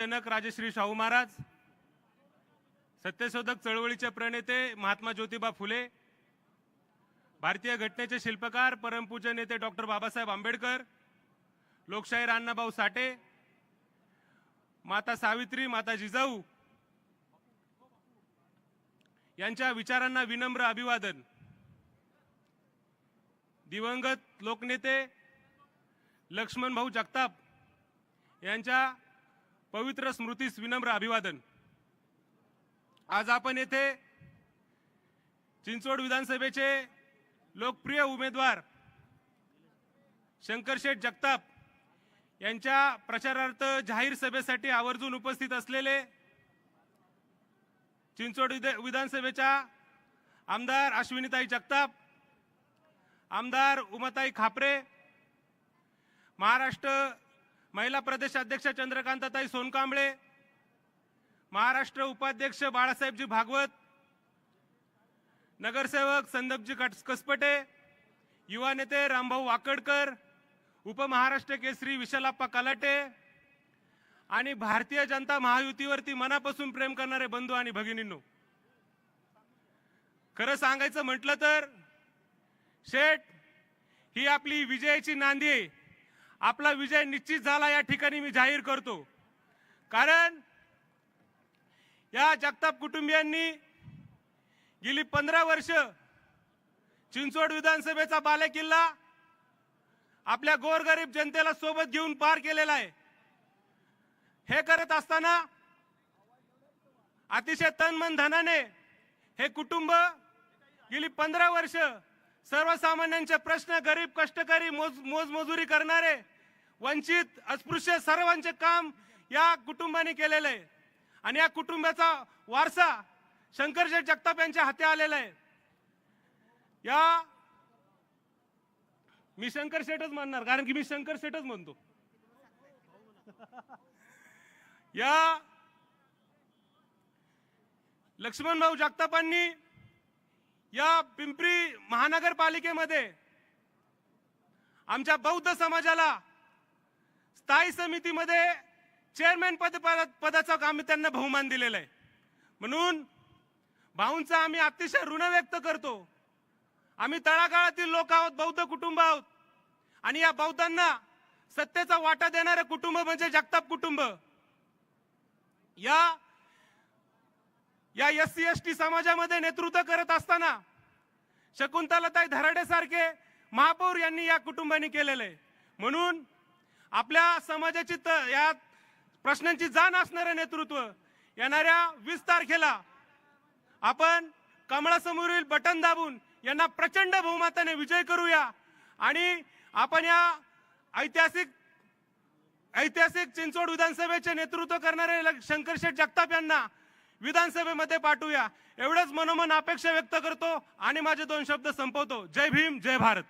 जनक राजश्री शाहू महाराज सत्यशोधक चळवळीचे प्रणेते महात्मा ज्योतिबा फुले भारतीय घटनेचे शिल्पकार परमपूज्य नेते डॉक्टर बाबासाहेब आंबेडकर लोकशाहीर अण्णाभाऊ साठे माता सावित्री माता जिजाऊ यांच्या विचारांना विनम्र अभिवादन. दिवंगत लोकनेते लक्ष्मण भाऊ जगताप यांच्या पवित्र स्मृतीस विनम्र अभिवादन. आज आपण येथे चिंचवड विधानसभेचे लोकप्रिय उमेदवार शंकरशेठ जगताप यांच्या प्रचारार्थ जाहीर सभेसाठी आवर्जून उपस्थित असलेले चिंचवड विधानसभेच्या आमदार अश्विनीताई जगताप आमदार उमाताई खापरे महाराष्ट्र महिला प्रदेश अध्यक्ष चंद्रकांताताई सोनकांबळे महाराष्ट्र उपाध्यक्ष बाळासाहेबजी भागवत नगरसेवक संदपजी कट- कसपटे युवा नेते रामभाऊ वाकडकर उपमहाराष्ट्र केसरी विशालाप्पा कलाटे आणि भारतीय जनता महायुतीवरती मनापासून प्रेम करणारे बंधू आणि भगिनींनो खरं सांगायचं म्हटलं तर शेठ ही आपली विजयाची नांदी आहे. आपला विजय निश्चित झाला या ठिकाणी मी जाहीर करतो. कारण या जगताप कुटुंबियांनी गेली पंधरा वर्ष चिंचवड विधानसभेचा बालेकिल्ला आपल्या गोरगरीब जनतेला सोबत घेऊन पार केलेला आहे. हे करत असताना अतिशय तन मन धनाने हे कुटुंब गेली पंधरा वर्ष सर्वसामान्यांचे प्रश्न गरीब कष्टकरी मोज मोजमजुरी करणारे वंचित अस्पृश्य सर्वांचे काम या कुटुंबाने केलेलं आहे. आणि या कुटुंबाचा वारसा शंकरशेठ जगताप यांच्या हाती आलेला आहे. या मी शंकर शेठच म्हणणार कारण की मी शंकर शेठच म्हणतो. या लक्ष्मणभाऊ जगतापांनी या पिंपरी महानगरपालिकेमध्ये आमच्या बौद्ध समाजाला स्थायी समितीमध्ये चेअरमॅन पद पदाचं आम्ही त्यांना बहुमान दिलेलं आहे. म्हणून भाऊंचा आम्ही अतिशय ऋण व्यक्त करतो. आम्ही तळागाळातील लोक आहोत बौद्ध कुटुंब आहोत. आणि या बौद्धांना सत्तेचा वाटा देणारे कुटुंब म्हणजे जगताप कुटुंब. या या एस सी एस टी समाजामध्ये नेतृत्व करत असताना शकुंतलाताई धराडेसारखे महापौर यांनी या कुटुंबाने केलेले. म्हणून आपल्या समाजाची त- या प्रश्नांची जाण असणारं नेतृत्व येणाऱ्या वीस तारखेला आपण कमळासमोरील बटन दाबून यांना प्रचंड बहुमताने विजय करूया आणि आपण या ऐतिहासिक ऐतिहासिक चिंचवड विधानसभेचे नेतृत्व करणारे ल- शंकरशेठ जगताप यांना विधानसभेमध्ये पाठवूया. एवढंच मनोमन अपेक्षा व्यक्त करतो आणि माझे दोन शब्द संपवतो. जय भीम जय भारत.